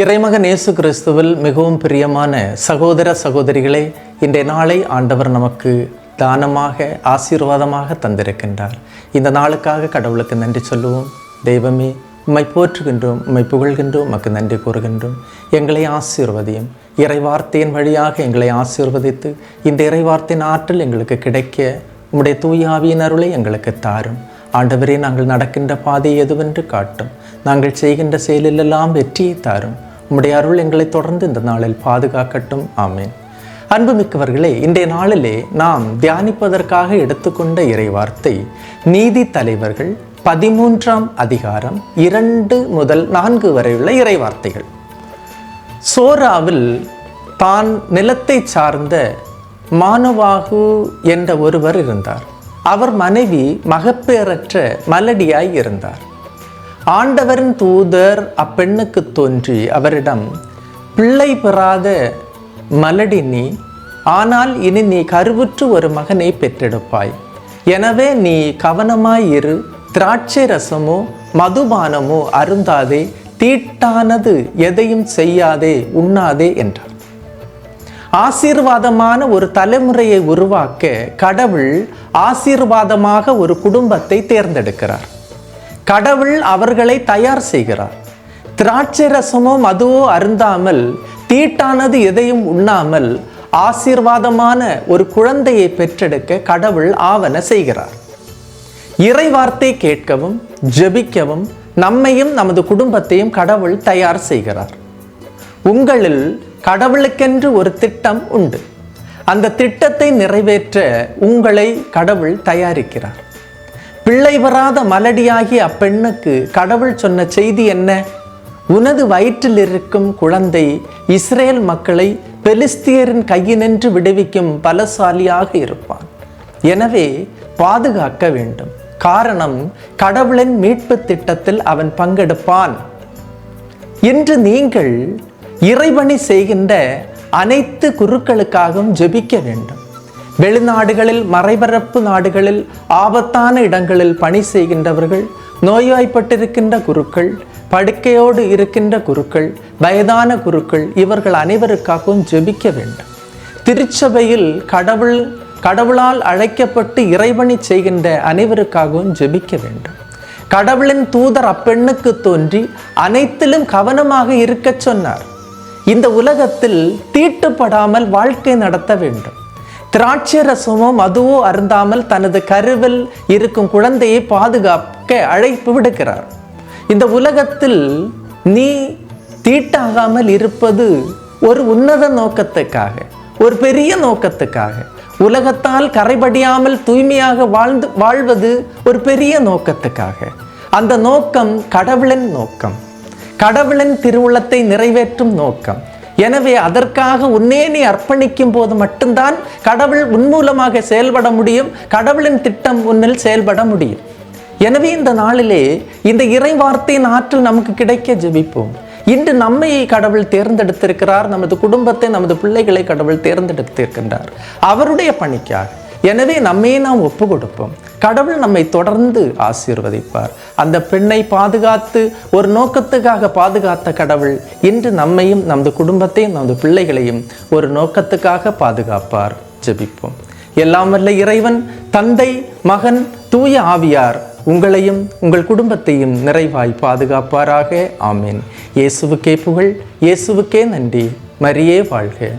இறைமகன் இயேசு கிறிஸ்துவில் மிகவும் பிரியமான சகோதர சகோதரிகளே இன்றைய நாளை ஆண்டவர் நமக்கு தானமாக ஆசீர்வாதமாக தந்திருக்கின்றார். இந்த நாளுக்காக கடவுளுக்கு நன்றி சொல்லுவோம். தெய்வமே உம்மை போற்றுகின்றோம் உம்மை புகழ்கின்றோம் உமக்கு நன்றி கூறுகின்றோம். எங்களை ஆசீர்வதியும். இறைவார்த்தையின் வழியாக எங்களை ஆசீர்வதித்து இந்த இறைவார்த்தையின் ஆற்றல் எங்களுக்கு கிடைக்க உம்முடைய தூயாவியின் அருளை எங்களுக்கு தாரும். ஆண்டவரே நாங்கள் நடக்கின்ற பாதை எதுவென்று காட்டும். நாங்கள் செய்கின்ற செயலிலெல்லாம் வெற்றியை தாரும். உம்முடைய அருள் எங்களை தொடர்ந்து இந்த நாளில் பாதுகாக்கட்டும். ஆமேன். அன்புமிக்கவர்களே இன்றைய நாளிலே நாம் தியானிப்பதற்காக எடுத்துக்கொண்ட இறைவார்த்தை நீதி தலைவர்கள் பதிமூன்றாம் அதிகாரம் இரண்டு முதல் நான்கு வரையுள்ள இறைவார்த்தைகள். சோராவில் தான் நிலத்தை சார்ந்த மானவாகு என்ற ஒருவர் இருந்தார். அவர் மனைவி மகப்பேறற்ற மலடியாய் இருந்தார். ஆண்டவரின் தூதர் அப்பெண்ணுக்கு தோன்றி அவரிடம் பிள்ளை பெறாத மலடி நீ ஆனால் இனி நீ கருவுற்று ஒரு மகனை பெற்றெடுப்பாய். எனவே நீ கவனமாய் இரு திராட்சை ரசமோ மதுபானமோ அருந்தாதே தீட்டானது எதையும் செய்யாதே உண்ணாதே என்றார். ஆசீர்வாதமான ஒரு தலைமுறையை உருவாக்க கடவுள் ஆசீர்வாதமாக ஒரு குடும்பத்தை தேர்ந்தெடுக்கிறார். கடவுள் அவர்களை தயார் செய்கிறார். திராட்சை ரசமோ மதுவோ அருந்தாமல் தீட்டானது எதையும் உண்ணாமல் ஆசீர்வாதமான ஒரு குழந்தையை பெற்றெடுக்க கடவுள் ஆவன செய்கிறார். இறை வார்த்தை கேட்கவும் ஜெபிக்கவும் நம்மையும் நமது குடும்பத்தையும் கடவுள் தயார் செய்கிறார். உங்களில் கடவுளுக்கென்று ஒரு திட்டம் உண்டு. அந்த திட்டத்தை நிறைவேற்ற உங்களை கடவுள் தயாரிக்கிறார். பிள்ளை வராத மலடியாகிய அப்பெண்ணுக்கு கடவுள் சொன்ன செய்தி என்ன? உனது வயிற்றில் இருக்கும் குழந்தை இஸ்ரேல் மக்களை பெலிஸ்தியரின் கையினின்று விடுவிக்கும் பலசாலியாக இருப்பான். எனவே பாதுகாக்க வேண்டும். காரணம் கடவுளின் மீட்பு திட்டத்தில் அவன் பங்கெடுப்பான். இன்று நீங்கள் இறைபணி செய்கின்ற அனைத்து குருக்களுக்காகவும் ஜெபிக்க வேண்டும். வெளிநாடுகளில் மறைபரப்பு நாடுகளில் ஆபத்தான இடங்களில் பணி செய்கின்றவர்கள் நோய்வாய்ப்பட்டிருக்கின்ற குருக்கள் படுக்கையோடு இருக்கின்ற குருக்கள் வயதான குருக்கள் இவர்கள் அனைவருக்காகவும் ஜெபிக்க வேண்டும். திருச்சபையில் கடவுள் கடவுளால் அழைக்கப்பட்டு இறைபணி செய்கின்ற அனைவருக்காகவும் ஜெபிக்க வேண்டும். கடவுளின் தூதர் அப்பெண்ணுக்கு தோன்றி அனைத்திலும் கவனமாக இருக்கச் சொன்னார். இந்த உலகத்தில் தீட்டுப்படாமல் வாழ்க்கை நடத்த வேண்டும். திராட்சை ரசமும் அதுவோ அருந்தாமல் தனது கருவில் இருக்கும் குழந்தையை பாதுகாக்க அழைப்பு விடுக்கிறார். இந்த உலகத்தில் நீ தீட்டாகாமல் இருப்பது ஒரு உன்னத நோக்கத்துக்காக ஒரு பெரிய நோக்கத்துக்காக. உலகத்தால் கரைபடியாமல் தூய்மையாக வாழ்ந்து வாழ்வது ஒரு பெரிய நோக்கத்துக்காக. அந்த நோக்கம் கடவுளின் நோக்கம். கடவுளின் திருவுளத்தை நிறைவேற்றும் நோக்கம். எனவே அதற்காக உன்னே நீ அர்ப்பணிக்கும் போது மட்டும்தான் கடவுள் உன்மூலமாக செயல்பட முடியும் கடவுளின் திட்டம் உன்னில் செயல்பட முடியும். எனவே இந்த நாளிலே இந்த இறை வார்த்தையின் ஆற்றல் நமக்கு கிடைக்க ஜெபிப்போம். இன்று நம்மை கடவுள் தேர்ந்தெடுத்திருக்கிறார் நமது குடும்பத்தை நமது பிள்ளைகளை கடவுள் தேர்ந்தெடுத்திருக்கின்றார். அவருடைய பணிக்காக. எனவே நம்மையே நாம் ஒப்பு கொடுப்போம் கடவுள் நம்மை தொடர்ந்து ஆசீர்வதிப்பார். அந்த பெண்ணை பாதுகாத்து ஒரு நோக்கத்துக்காக பாதுகாத்த கடவுள் இன்று நம்மையும் நமது குடும்பத்தையும் நமது பிள்ளைகளையும் ஒரு நோக்கத்துக்காக பாதுகாப்பார். ஜெபிப்போம். எல்லாம் வல்ல இறைவன் தந்தை மகன் தூய ஆவியார் உங்களையும் உங்கள் குடும்பத்தையும் நிறைவாய் பாதுகாப்பாராக. ஆமேன். இயேசுவுக்கே புகழ் இயேசுவுக்கே நன்றி. மரியே வாழ்க.